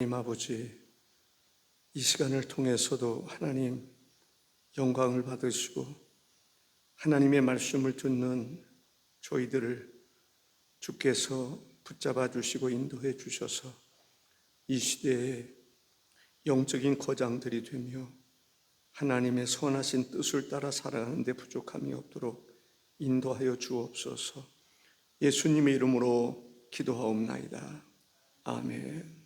하나님 아버지, 이 시간을 통해서도 하나님 영광을 받으시고 하나님의 말씀을 듣는 저희들을 주께서 붙잡아 주시고 인도해 주셔서 이 시대에 영적인 거장들이 되며 하나님의 선하신 뜻을 따라 살아가는데 부족함이 없도록 인도하여 주옵소서 예수님의 이름으로 기도하옵나이다. 아멘. 예,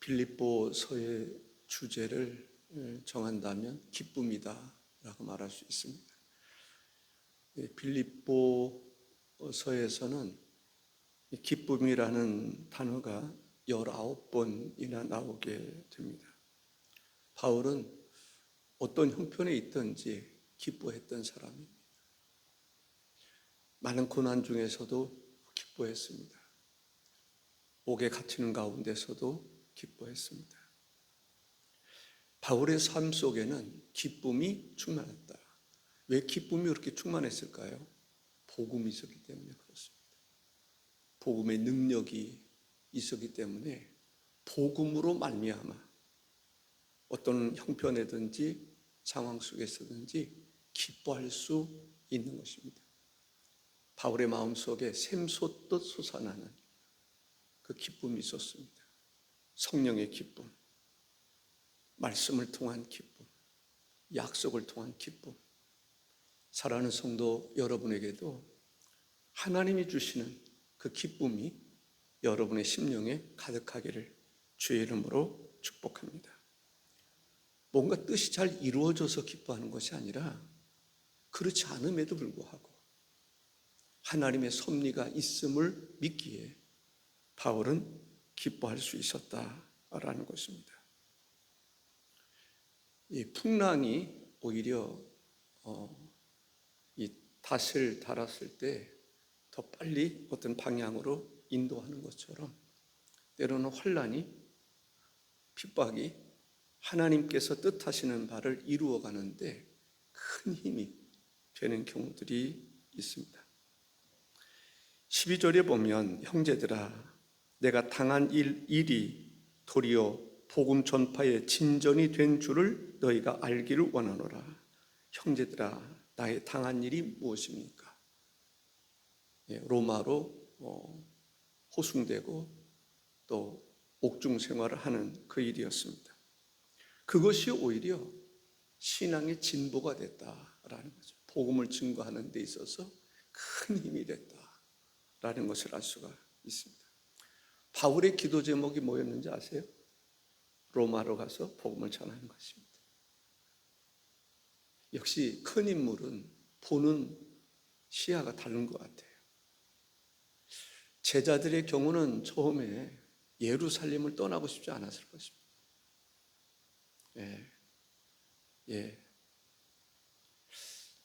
빌립보서의 주제를 예, 정한다면 기쁨이다라고 말할 수 있습니다. 예, 빌립보서에서는 이 기쁨이라는 단어가 19번이나 나오게 됩니다. 바울은 어떤 형편에 있든지 기뻐했던 사람입니다. 많은 고난 중에서도 기뻐했습니다. 옥에 갇히는 가운데서도 기뻐했습니다. 바울의 삶 속에는 기쁨이 충만했다. 왜 기쁨이 그렇게 충만했을까요? 복음이 있었기 때문에 그렇습니다. 복음의 능력이 있었기 때문에 복음으로 말미암아 어떤 형편이든지 상황 속에서든지 기뻐할 수 있는 것입니다. 바울의 마음 속에 샘솟듯 솟아나는 그 기쁨이 있었습니다. 성령의 기쁨, 말씀을 통한 기쁨, 약속을 통한 기쁨. 사랑하는 성도 여러분에게도 하나님이 주시는 그 기쁨이 여러분의 심령에 가득하기를 주의 이름으로 축복합니다. 뭔가 뜻이 잘 이루어져서 기뻐하는 것이 아니라 그렇지 않음에도 불구하고 하나님의 섭리가 있음을 믿기에 바울은 기뻐할 수 있었다라는 것입니다. 이 풍랑이 오히려 어, 이 닷을 달았을 때 더 빨리 어떤 방향으로 인도하는 것처럼 때로는 환란이 핍박이 하나님께서 뜻하시는 바를 이루어 가는데 큰 힘이 되는 경우들이 있습니다. 12절에 보면 형제들아 내가 당한 일, 일이 도리어 복음 전파의 진전이 된 줄을 너희가 알기를 원하노라. 형제들아, 나의 당한 일이 무엇입니까? 예, 로마로 어, 호송되고 또 옥중 생활을 하는 그 일이었습니다. 그것이 오히려 신앙의 진보가 됐다라는 거죠. 복음을 증거하는 데 있어서 큰 힘이 됐다라는 것을 알 수가 있습니다. 바울의 기도 제목이 뭐였는지 아세요? 로마로 가서 복음을 전하는 것입니다. 역시 큰 인물은 보는 시야가 다른 것 같아요. 제자들의 경우는 처음에 예루살렘을 떠나고 싶지 않았을 것입니다. 예. 예.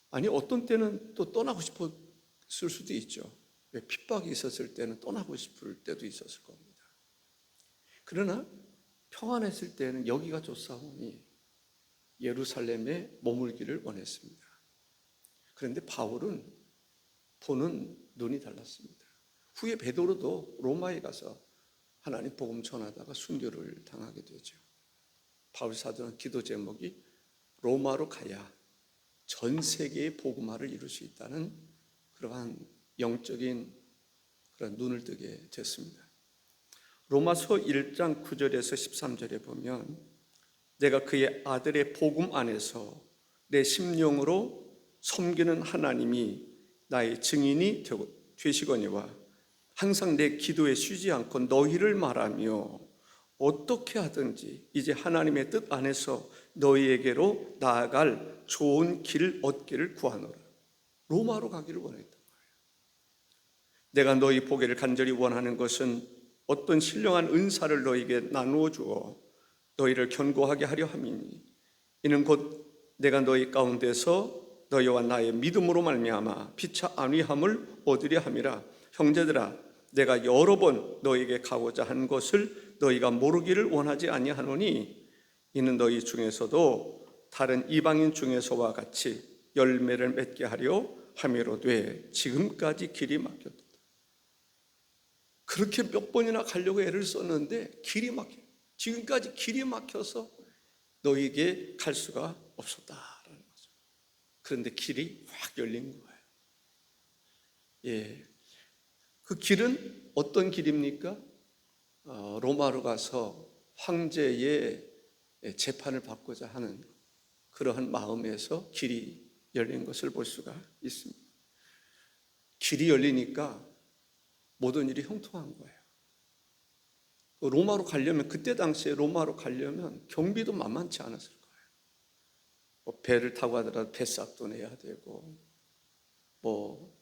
아니, 어떤 때는 또 떠나고 싶었을 수도 있죠. 왜 핍박이 있었을 때는 떠나고 싶을 때도 있었을 겁니다. 그러나 평안했을 때는 여기가 좋사오니 예루살렘에 머물기를 원했습니다. 그런데 바울은 보는 눈이 달랐습니다. 후에 베드로도 로마에 가서 하나님 복음 전하다가 순교를 당하게 되죠. 바울 사도는 기도 제목이 로마로 가야 전 세계의 복음화를 이룰 수 있다는 그러한 영적인 그런 눈을 뜨게 됐습니다. 로마서 1장 9절에서 13절에 보면 내가 그의 아들의 복음 안에서 내 심령으로 섬기는 하나님이 나의 증인이 되시거니와 항상 내 기도에 쉬지 않고 너희를 말하며 어떻게 하든지 이제 하나님의 뜻 안에서 너희에게로 나아갈 좋은 길 얻기를 구하노라. 로마로 가기를 원했다. 내가 너희 보기를 간절히 원하는 것은 어떤 신령한 은사를 너희에게 나누어 주어 너희를 견고하게 하려 함이니 이는 곧 내가 너희 가운데서 너희와 나의 믿음으로 말미암아 피차 안위함을 얻으려 함이라 형제들아 내가 여러 번 너희에게 가고자 한 것을 너희가 모르기를 원하지 아니하노니 이는 너희 중에서도 다른 이방인 중에서와 같이 열매를 맺게 하려 함이로 되 지금까지 길이 막혔다. 그렇게 몇 번이나 가려고 애를 썼는데 길이 막혀. 지금까지 길이 막혀서 너에게 갈 수가 없었다라는 거죠. 그런데 길이 확 열린 거예요. 예. 그 길은 어떤 길입니까? 어, 로마로 가서 황제의 재판을 받고자 하는 그러한 마음에서 길이 열린 것을 볼 수가 있습니다. 길이 열리니까 모든 일이 형통한 거예요. 그 로마로 가려면 그때 당시에 로마로 가려면 경비도 만만치 않았을 거예요. 뭐 배를 타고 하더라도 배싹도 내야 되고 뭐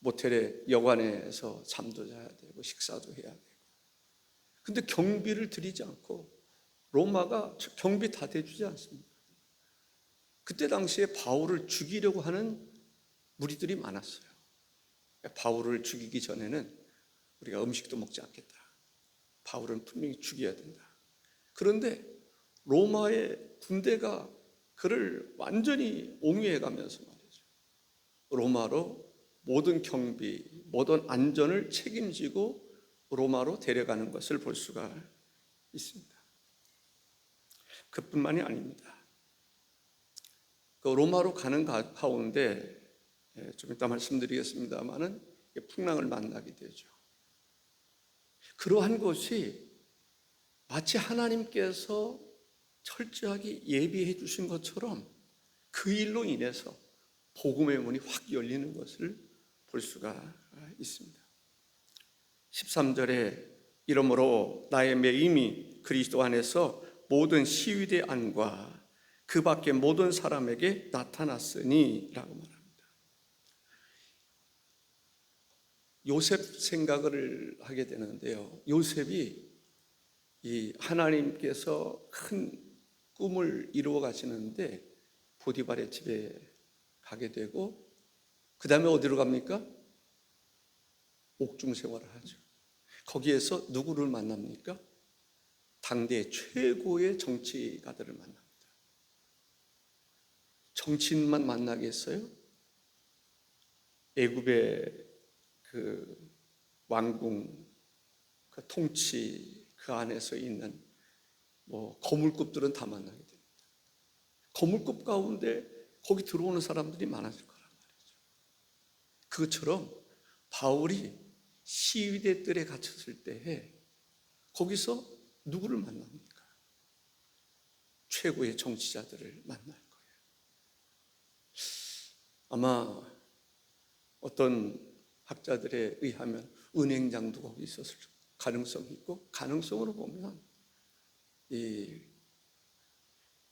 모텔에 여관에서 잠도 자야 되고 식사도 해야 되고. 근데 경비를 들이지 않고 로마가 경비 다 대주지 않습니다. 그때 당시에 바울을 죽이려고 하는 무리들이 많았어요. 바울을 죽이기 전에는 우리가 음식도 먹지 않겠다. 바울은 분명히 죽여야 된다. 그런데 로마의 군대가 그를 완전히 옹위해 가면서 말이죠. 로마로 모든 경비, 모든 안전을 책임지고 로마로 데려가는 것을 볼 수가 있습니다. 그뿐만이 아닙니다. 그 로마로 가는 가운데 예, 좀 이따 말씀드리겠습니다만은 풍랑을 만나게 되죠. 그러한 것이 마치 하나님께서 철저하게 예비해 주신 것처럼 그 일로 인해서 복음의 문이 확 열리는 것을 볼 수가 있습니다. 13절에 이러므로 나의 매임이 그리스도 안에서 모든 시위대 안과 그 밖에 모든 사람에게 나타났으니 라고 말합니다. 요셉 생각을 하게 되는데요. 요셉이 이 하나님께서 큰 꿈을 이루어 가시는데 보디발의 집에 가게 되고 그 다음에 어디로 갑니까? 옥중 생활을 하죠. 거기에서 누구를 만납니까? 당대 최고의 정치가들을 만납니다. 정치인만 만나겠어요? 애굽의 그 왕궁, 그 통치 그 안에서 있는 뭐 거물급들은 다 만나게 됩니다. 거물급 가운데 거기 들어오는 사람들이 많아질 거란 말이죠. 그것처럼 바울이 시위대들에 갇혔을 때에 거기서 누구를 만납니까? 최고의 정치자들을 만날 거예요. 아마 어떤 학자들에 의하면 은행장도 거기 있었을 가능성이 있고 가능성으로 보면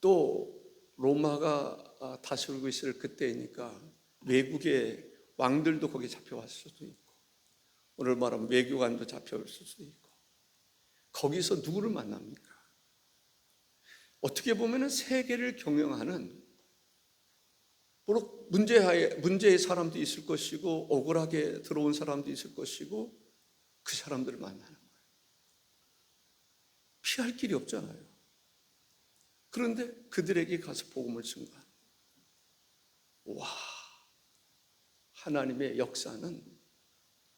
또 로마가 다스리고 있을 그때이니까 외국의 왕들도 거기 잡혀왔을 수도 있고 오늘 말하면 외교관도 잡혀올 수도 있고 거기서 누구를 만납니까? 어떻게 보면 세계를 경영하는 물론 문제의, 문제의 사람도 있을 것이고 억울하게 들어온 사람도 있을 것이고 그 사람들을 만나는 거예요. 피할 길이 없잖아요. 그런데 그들에게 가서 복음을 증거하는 와 하나님의 역사는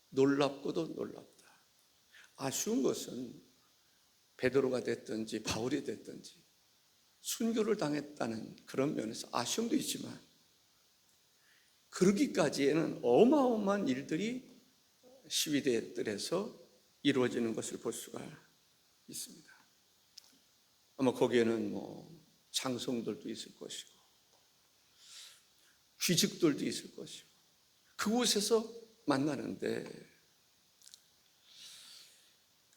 놀랍고도 놀랍다. 아쉬운 것은 베드로가 됐든지 바울이 됐든지 순교를 당했다는 그런 면에서 아쉬움도 있지만 그러기까지에는 어마어마한 일들이 시위대들에서 이루어지는 것을 볼 수가 있습니다. 아마 거기에는 뭐 장성들도 있을 것이고 귀직들도 있을 것이고 그곳에서 만나는데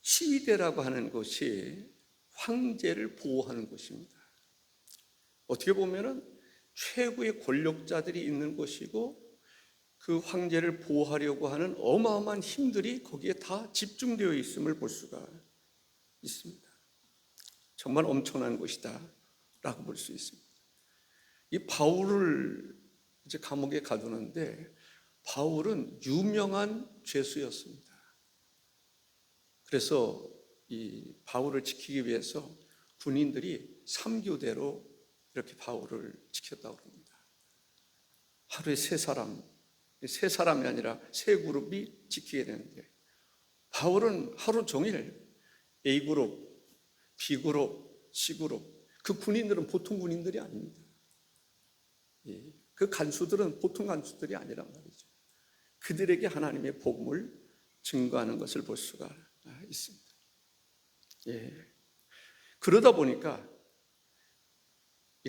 시위대라고 하는 것이 황제를 보호하는 곳입니다. 어떻게 보면은 최고의 권력자들이 있는 곳이고 그 황제를 보호하려고 하는 어마어마한 힘들이 거기에 다 집중되어 있음을 볼 수가 있습니다. 정말 엄청난 곳이다 라고 볼 수 있습니다. 이 바울을 이제 감옥에 가두는데 바울은 유명한 죄수였습니다. 그래서 이 바울을 지키기 위해서 군인들이 3교대로 이렇게 바울을 지켰다고 합니다. 하루에 세 사람, 세 사람이 아니라 세 그룹이 지키게 되는데 바울은 하루 종일 A그룹, B그룹, C그룹 그 군인들은 보통 군인들이 아닙니다. 예, 그 간수들은 보통 간수들이 아니란 말이죠. 그들에게 하나님의 복음을 증거하는 것을 볼 수가 있습니다. 예. 그러다 보니까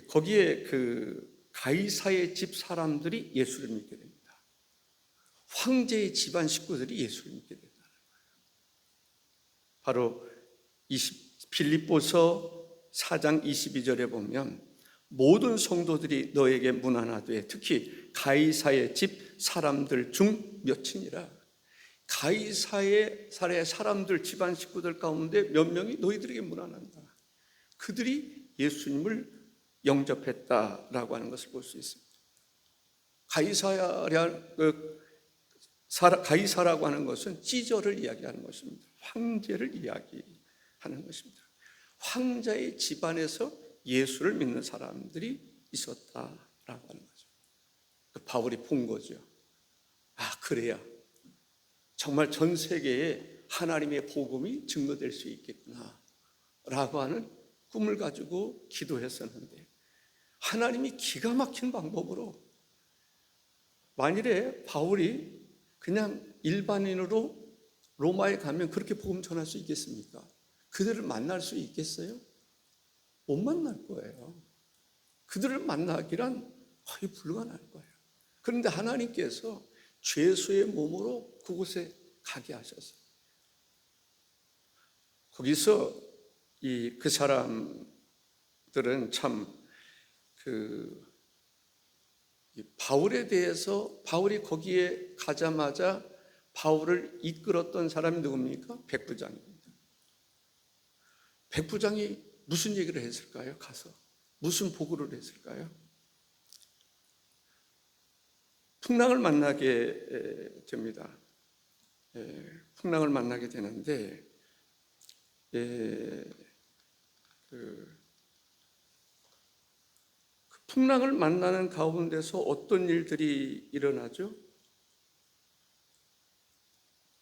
거기에 그 가이사의 집 사람들이 예수를 믿게 됩니다. 황제의 집안 식구들이 예수를 믿게 된다는 거예요. 바로 20, 빌립보서 4장 22절에 보면 모든 성도들이 너에게 문안하되 특히 가이사의 집 사람들 중 몇이니라. 가이사의 사람들 집안 식구들 가운데 몇 명이 너희들에게 문안한다. 그들이 예수님을 영접했다라고 하는 것을 볼 수 있습니다. 그 가이사라 고 하는 것은 시저를 이야기하는 것입니다. 황제를 이야기하는 것입니다. 황자의 집안에서 예수를 믿는 사람들이 있었다라고 하는 거죠. 그 바울이 본 거죠. 아 그래야 정말 전 세계에 하나님의 복음이 증거될 수 있겠구나 라고 하는 꿈을 가지고 기도했었는데 하나님이 기가 막힌 방법으로 만일에 바울이 그냥 일반인으로 로마에 가면 그렇게 복음 전할 수 있겠습니까? 그들을 만날 수 있겠어요? 못 만날 거예요. 그들을 만나기란 거의 불가능할 거예요. 그런데 하나님께서 죄수의 몸으로 그곳에 가게 하셨어요. 거기서 이 그 사람들은 참그 바울에 대해서 바울이 거기에 가자마자 바울을 이끌었던 사람이 누굽니까? 백부장입니다. 백부장이 무슨 얘기를 했을까요? 가서 무슨 보고를 했을까요? 풍랑을 만나게 됩니다. 풍랑을 만나게 되는데 그 풍랑을 만나는 가운데서 어떤 일들이 일어나죠?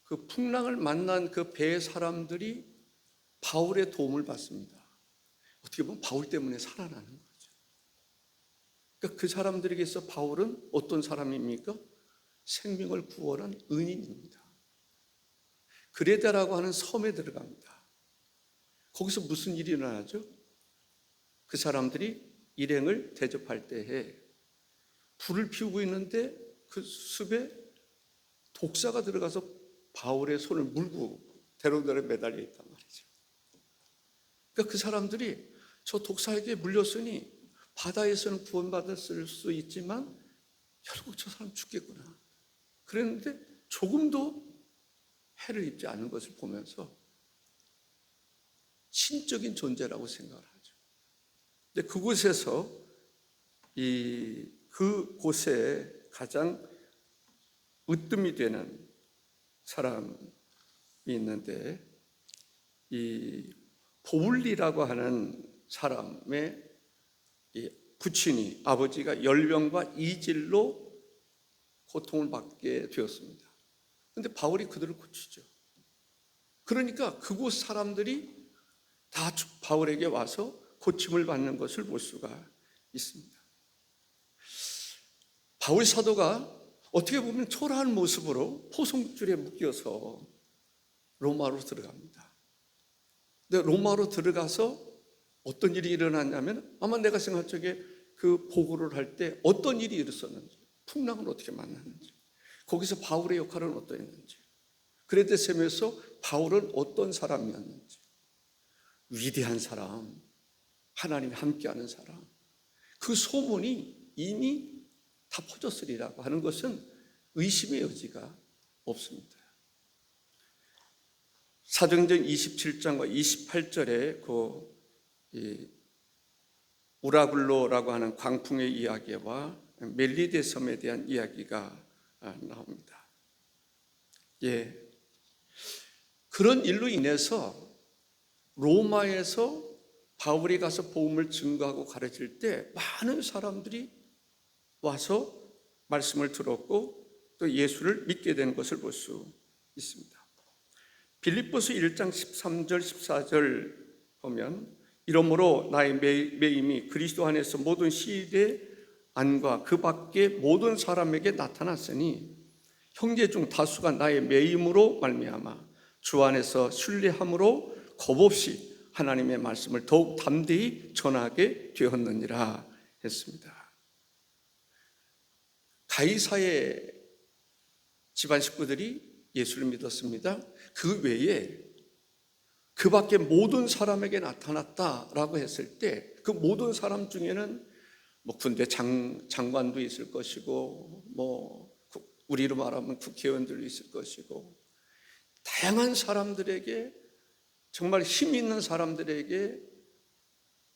그 풍랑을 만난 그 배의 사람들이 바울의 도움을 받습니다. 어떻게 보면 바울 때문에 살아나는 거죠. 그러니까 그 사람들에게서 바울은 어떤 사람입니까? 생명을 구원한 은인입니다. 그레다라고 하는 섬에 들어갑니다. 거기서 무슨 일이 일어나죠? 그 사람들이 일행을 대접할 때에 불을 피우고 있는데 그 숲에 독사가 들어가서 바울의 손을 물고 대롱대로 매달려 있단 말이죠. 그러니까 그 사람들이 저 독사에게 물렸으니 바다에서는 구원받았을 수 있지만 결국 저 사람 죽겠구나. 그랬는데 조금도 해를 입지 않은 것을 보면서 신적인 존재라고 생각을 하죠. 근데 그곳에서 이 그곳에 가장 으뜸이 되는 사람이 있는데 이 보울리라고 하는 사람의 이 부친이 아버지가 열병과 이질로 고통을 받게 되었습니다. 그런데 바울이 그들을 고치죠. 그러니까 그곳 사람들이 다 바울에게 와서 고침을 받는 것을 볼 수가 있습니다. 바울 사도가 어떻게 보면 초라한 모습으로 포송줄에 묶여서 로마로 들어갑니다. 근데 로마로 들어가서 어떤 일이 일어났냐면 아마 내가 생각할 적에 그 보고를 할 때 어떤 일이 일어났는지 풍랑을 어떻게 만났는지 거기서 바울의 역할은 어떠했는지 그레데셈에서 바울은 어떤 사람이었는지 위대한 사람 하나님이 함께하는 사람. 그 소문이 이미 다 퍼졌으리라고 하는 것은 의심의 여지가 없습니다. 사도행전 27장과 28절에 그 우라굴로라고 하는 광풍의 이야기와 멜리데 섬에 대한 이야기가 나옵니다. 예. 그런 일로 인해서 로마에서 바울이 가서 복음을 증거하고 가르칠 때 많은 사람들이 와서 말씀을 들었고 또 예수를 믿게 된 것을 볼 수 있습니다. 빌립보서 1장 13절 14절 보면 이러므로 나의 매- 매임이 그리스도 안에서 모든 시대 안과 그 밖에 모든 사람에게 나타났으니 형제 중 다수가 나의 매임으로 말미암아 주 안에서 신뢰함으로 겁없이 하나님의 말씀을 더욱 담대히 전하게 되었느니라 했습니다. 가이사의 집안 식구들이 예수를 믿었습니다. 그 외에 그 밖에 모든 사람에게 나타났다라고 했을 때 그 모든 사람 중에는 뭐 군대 장, 장관도 있을 것이고 뭐 국- 우리로 말하면 국회의원들도 있을 것이고 다양한 사람들에게 정말 힘 있는 사람들에게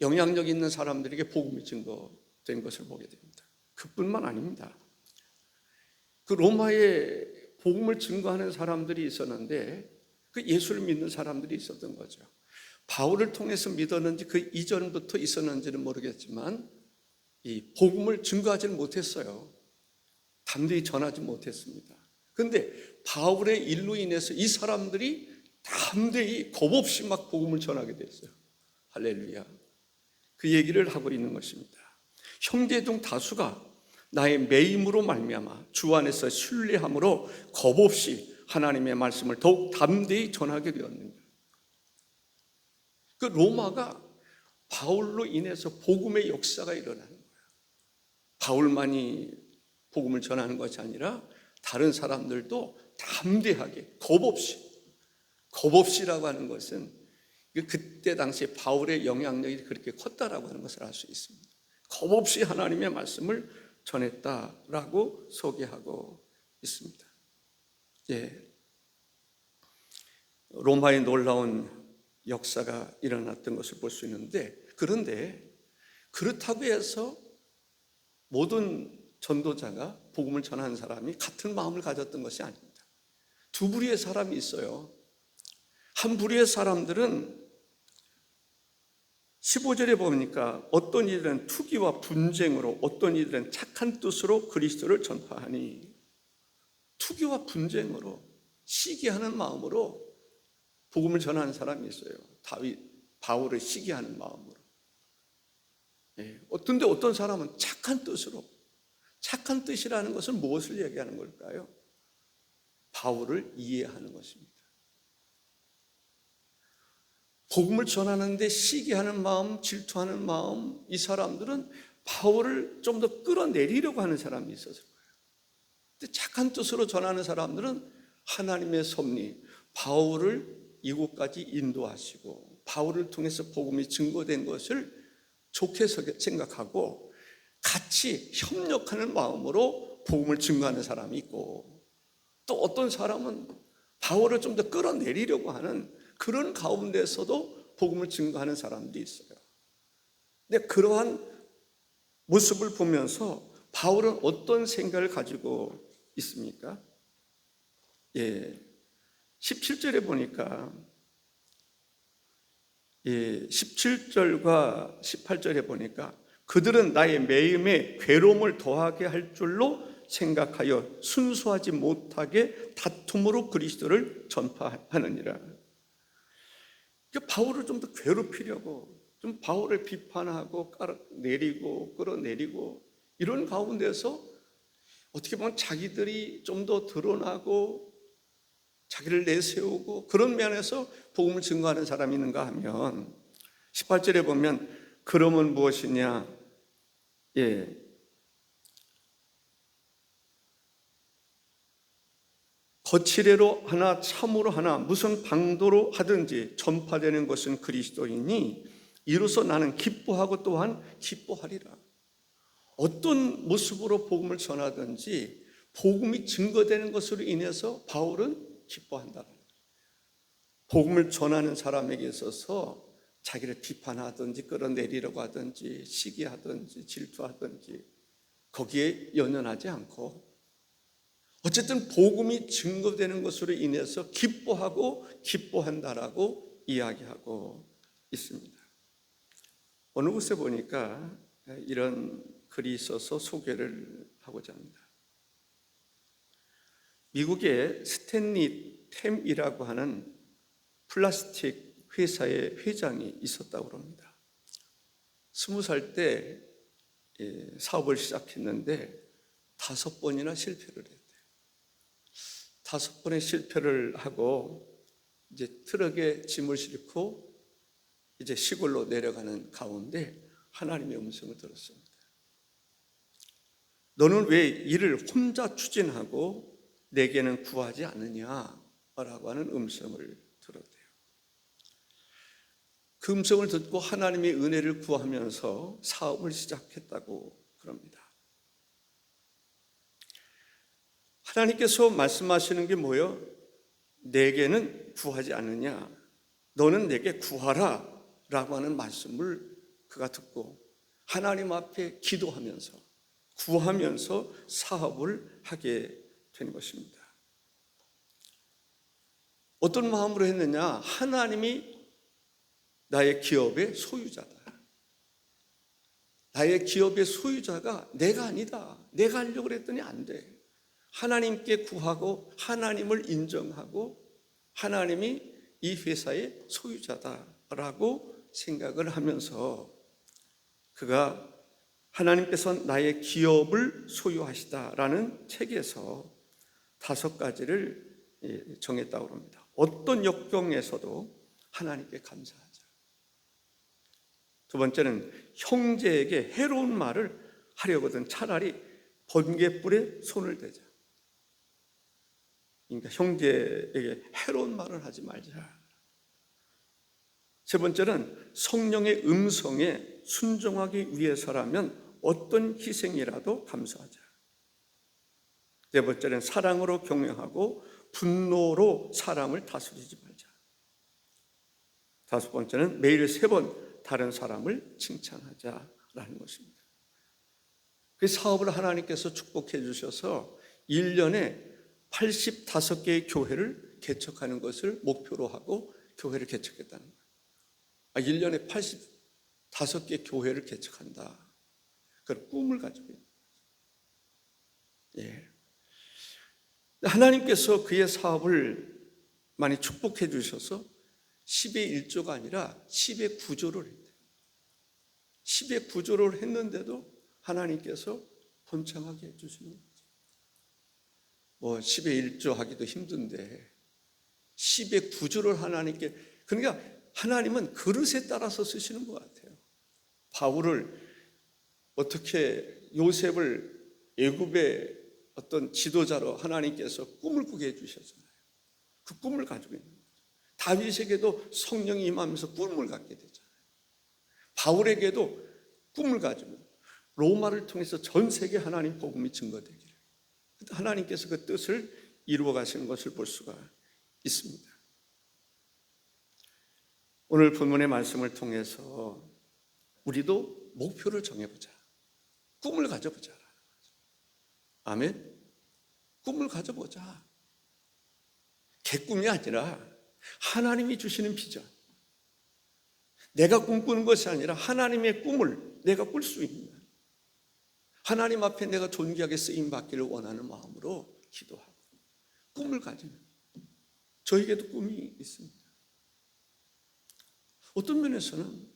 영향력 있는 사람들에게 복음이 증거된 것을 보게 됩니다. 그뿐만 아닙니다. 그 로마에 복음을 증거하는 사람들이 있었는데 그 예수를 믿는 사람들이 있었던 거죠. 바울을 통해서 믿었는지 그 이전부터 있었는지는 모르겠지만 이 복음을 증거하지는 못했어요. 담대히 전하지 못했습니다. 근데 바울의 일로 인해서 이 사람들이 담대히 겁 없이 막 복음을 전하게 됐어요. 할렐루야. 그 얘기를 하고 있는 것입니다. 형제 중 다수가 나의 매임으로 말미암아 주 안에서 신뢰함으로 겁 없이 하나님의 말씀을 더욱 담대히 전하게 되었느니라. 그 로마가 바울로 인해서 복음의 역사가 일어나는 거예요. 바울만이 복음을 전하는 것이 아니라 다른 사람들도 담대하게 겁 없이 겁없이라고 하는 것은 그때 당시에 바울의 영향력이 그렇게 컸다라고 하는 것을 알 수 있습니다. 겁없이 하나님의 말씀을 전했다라고 소개하고 있습니다. 예. 로마의 놀라운 역사가 일어났던 것을 볼 수 있는데 그런데 그렇다고 해서 모든 전도자가 복음을 전하는 사람이 같은 마음을 가졌던 것이 아닙니다. 두 부류의 사람이 있어요. 한 부류의 사람들은 15절에 보니까 어떤 이들은 투기와 분쟁으로 어떤 이들은 착한 뜻으로 그리스도를 전파하니 투기와 분쟁으로 시기하는 마음으로 복음을 전하는 사람이 있어요. 다윗 바울을 시기하는 마음으로. 예, 어떤데 어떤 사람은 착한 뜻으로 착한 뜻이라는 것은 무엇을 얘기하는 걸까요? 바울을 이해하는 것입니다. 복음을 전하는데 시기하는 마음, 질투하는 마음, 이 사람들은 바울을 좀 더 끌어내리려고 하는 사람이 있었을 거예요. 근데 착한 뜻으로 전하는 사람들은 하나님의 섭리, 바울을 이곳까지 인도하시고 바울을 통해서 복음이 증거된 것을 좋게 생각하고 같이 협력하는 마음으로 복음을 증거하는 사람이 있고 또 어떤 사람은 바울을 좀 더 끌어내리려고 하는 그런 가운데서도 복음을 증거하는 사람들이 있어요. 근데 그러한 모습을 보면서 바울은 어떤 생각을 가지고 있습니까? 예. 17절에 보니까 예, 17절과 18절에 보니까 그들은 나의 매임에 괴로움을 더하게 할 줄로 생각하여 순수하지 못하게 다툼으로 그리스도를 전파하느니라. 그러니까 바울을 좀 더 괴롭히려고 좀 바울을 비판하고 깔아내리고 끌어내리고 이런 가운데서 어떻게 보면 자기들이 좀 더 드러나고 자기를 내세우고 그런 면에서 복음을 증거하는 사람이 있는가 하면 18절에 보면 그러면 무엇이냐? 예 거칠애로 하나 참으로 하나 무슨 방도로 하든지 전파되는 것은 그리스도이니 이로써 나는 기뻐하고 또한 기뻐하리라. 어떤 모습으로 복음을 전하든지 복음이 증거되는 것으로 인해서 바울은 기뻐한다. 복음을 전하는 사람에게 있어서 자기를 비판하든지 끌어내리려고 하든지 시기하든지 질투하든지 거기에 연연하지 않고 어쨌든 복음이 증거되는 것으로 인해서 기뻐하고 기뻐한다라고 이야기하고 있습니다. 어느 곳에 보니까 이런 글이 있어서 소개를 하고자 합니다. 미국의 스탠리 템이라고 하는 플라스틱 회사의 회장이 있었다고 합니다. 스무 살때 예, 사업을 시작했는데 다섯 번이나 실패를 했대요. 다섯 번의 실패를 하고 이제 트럭에 짐을 싣고 이제 시골로 내려가는 가운데 하나님의 음성을 들었습니다. 너는 왜 일을 혼자 추진하고 내게는 구하지 않느냐라고 하는 음성을 들었대요. 그 음성을 듣고 하나님의 은혜를 구하면서 사업을 시작했다고 그럽니다. 하나님께서 말씀하시는 게 뭐예요? 내게는 구하지 않느냐? 너는 내게 구하라 라고 하는 말씀을 그가 듣고 하나님 앞에 기도하면서 구하면서 사업을 하게 된 것입니다. 어떤 마음으로 했느냐? 하나님이 나의 기업의 소유자다. 나의 기업의 소유자가 내가 아니다. 내가 하려고 그랬더니 안 돼. 하나님께 구하고 하나님을 인정하고 하나님이 이 회사의 소유자다라고 생각을 하면서 그가 하나님께서 나의 기업을 소유하시다라는 책에서 다섯 가지를 예, 정했다고 합니다. 어떤 역경에서도 하나님께 감사하자. 두 번째는 형제에게 해로운 말을 하려거든 차라리 번개불에 손을 대자. 그러니까 형제에게 해로운 말을 하지 말자. 세 번째는 성령의 음성에 순종하기 위해서라면 어떤 희생이라도 감수하자. 네 번째는 사랑으로 경영하고 분노로 사람을 다스리지 말자. 다섯 번째는 매일 세 번 다른 사람을 칭찬하자라는 것입니다. 그 사업을 하나님께서 축복해 주셔서 1년에 85개의 교회를 개척하는 것을 목표로 하고 교회를 개척했다는 거예요. 아, 1년에 85개 교회를 개척한다. 그런 꿈을 가지고 있는. 예. 하나님께서 그의 사업을 많이 축복해 주셔서 10의 1조가 아니라 10의 9조를 했대요. 10의 9조를 했는데도 하나님께서 번창하게 해주시는. 뭐 10의 1조 하기도 힘든데 10의 9조를 하나님께 그러니까 하나님은 그릇에 따라서 쓰시는 것 같아요. 바울을 어떻게 요셉을 애굽의 어떤 지도자로 하나님께서 꿈을 꾸게 해주셨잖아요. 그 꿈을 가지고 있는 거죠. 다윗에게도 성령이 임하면서 꿈을 갖게 되잖아요. 바울에게도 꿈을 가지고 로마를 통해서 전 세계 하나님 복음이 증거되기를 하나님께서 그 뜻을 이루어 가시는 것을 볼 수가 있습니다. 오늘 본문의 말씀을 통해서 우리도 목표를 정해보자. 꿈을 가져보자. 아멘. 꿈을 가져보자. 개꿈이 아니라 하나님이 주시는 비전. 내가 꿈꾸는 것이 아니라 하나님의 꿈을 내가 꿀 수 있는 하나님 앞에 내가 존귀하게 쓰임 받기를 원하는 마음으로 기도하고 꿈을 가지는 저에게도 꿈이 있습니다. 어떤 면에서는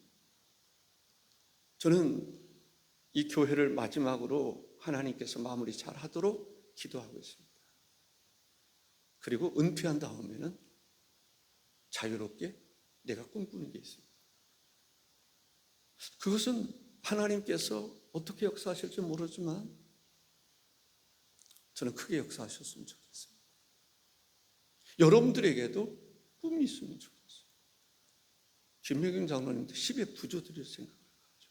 저는 이 교회를 마지막으로 하나님께서 마무리 잘 하도록 기도하고 있습니다. 그리고 은퇴한 다음에는 자유롭게 내가 꿈꾸는 게 있습니다. 그것은 하나님께서 어떻게 역사하실지 모르지만 저는 크게 역사하셨으면 좋겠습니다. 여러분들에게도 꿈이 있으면 좋겠어요. 김명경 장로님도 10의 부조들을 생각을 하죠.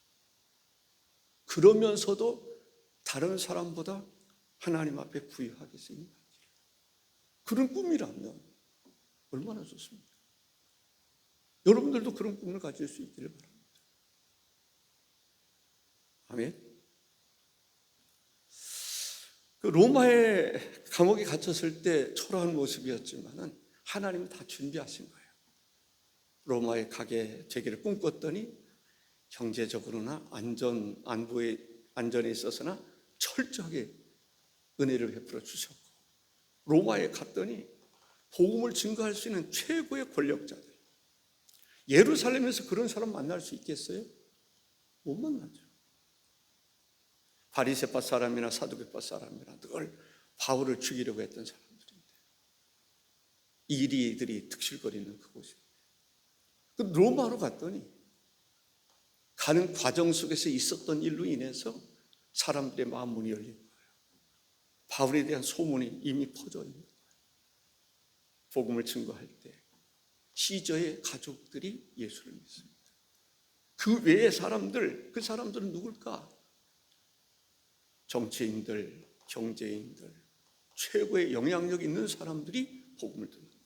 그러면서도 다른 사람보다 하나님 앞에 부유하게 받기를. 그런 꿈이라면 얼마나 좋습니까? 여러분들도 그런 꿈을 가질 수 있기를 바랍니다. 아멘. 그 로마의 감옥에 갇혔을 때 초라한 모습이었지만은 하나님은 다 준비하신 거예요. 로마에 가게 되기를 꿈꿨더니 경제적으로나 안전 안보에 안전에 있어서나 철저하게 은혜를 베풀어 주셨고 로마에 갔더니 복음을 증거할 수 있는 최고의 권력자들 예루살렘에서 그런 사람 만날 수 있겠어요? 못 만나죠. 바리새파 사람이나 사두개파 사람이나 늘 바울을 죽이려고 했던 사람들인데 이리들이 득실거리는 그곳이 그 로마로 갔더니 가는 과정 속에서 있었던 일로 인해서 사람들의 마음 문이 열린 거예요. 바울에 대한 소문이 이미 퍼져 있는 거예요. 복음을 증거할 때 시저의 가족들이 예수를 믿습니다. 그 외의 사람들, 그 사람들은 누굴까? 정치인들, 경제인들, 최고의 영향력 있는 사람들이 복음을 듣는 거예요.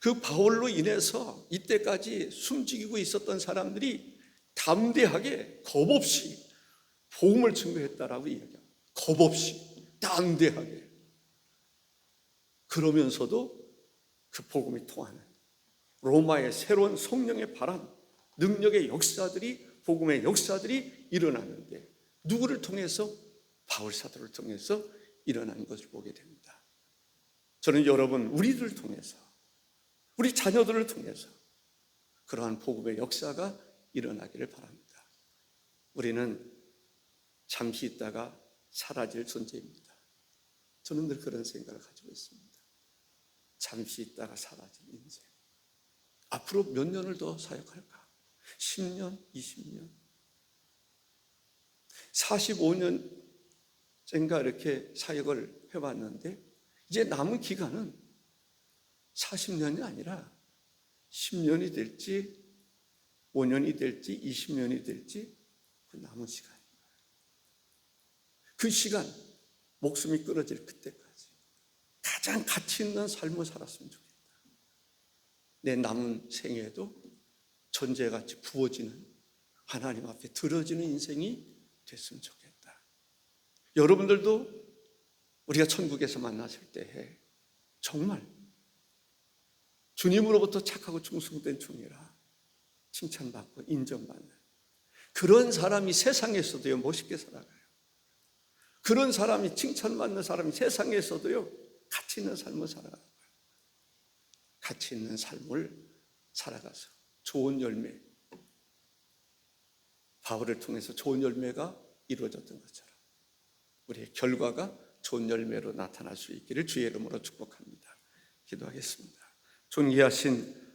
그 바울로 인해서 이때까지 숨지기고 있었던 사람들이 담대하게 겁 없이 복음을 증거했다라고 이야기합니다. 겁 없이 담대하게 그러면서도 그 복음이 통하는 로마의 새로운 성령의 바람, 능력의 역사들이 복음의 역사들이 일어나는데 누구를 통해서 바울 사도를 통해서 일어나는 것을 보게 됩니다. 저는 여러분 우리들을 통해서 우리 자녀들을 통해서 그러한 복음의 역사가 일어나기를 바랍니다. 우리는 잠시 있다가 사라질 존재입니다. 저는 늘 그런 생각을 가지고 있습니다. 잠시 있다가 사라질 인생. 앞으로 몇 년을 더 사역할까? 10년, 20년, 45년째인가 이렇게 사역을 해왔는데 이제 남은 기간은 40년이 아니라 10년이 될지 5년이 될지 20년이 될지 그 남은 거예요. 그 시간 목숨이 끊어질 그때까지 가장 가치 있는 삶을 살았으면 좋겠다. 내 남은 생에도 존재같이 부어지는 하나님 앞에 들어지는 인생이 됐으면 좋겠다. 여러분들도 우리가 천국에서 만났을 때 정말 주님으로부터 착하고 충성된 종이라 칭찬받고 인정받는 그런 사람이 세상에서도요 멋있게 살아가요. 그런 사람이 칭찬받는 사람이 세상에서도요 가치 있는 삶을 살아가는 거예요. 가치 있는 삶을 살아가서 좋은 열매 바울을 통해서 좋은 열매가 이루어졌던 것처럼 우리의 결과가 좋은 열매로 나타날 수 있기를 주의 이름으로 축복합니다. 기도하겠습니다. 존귀하신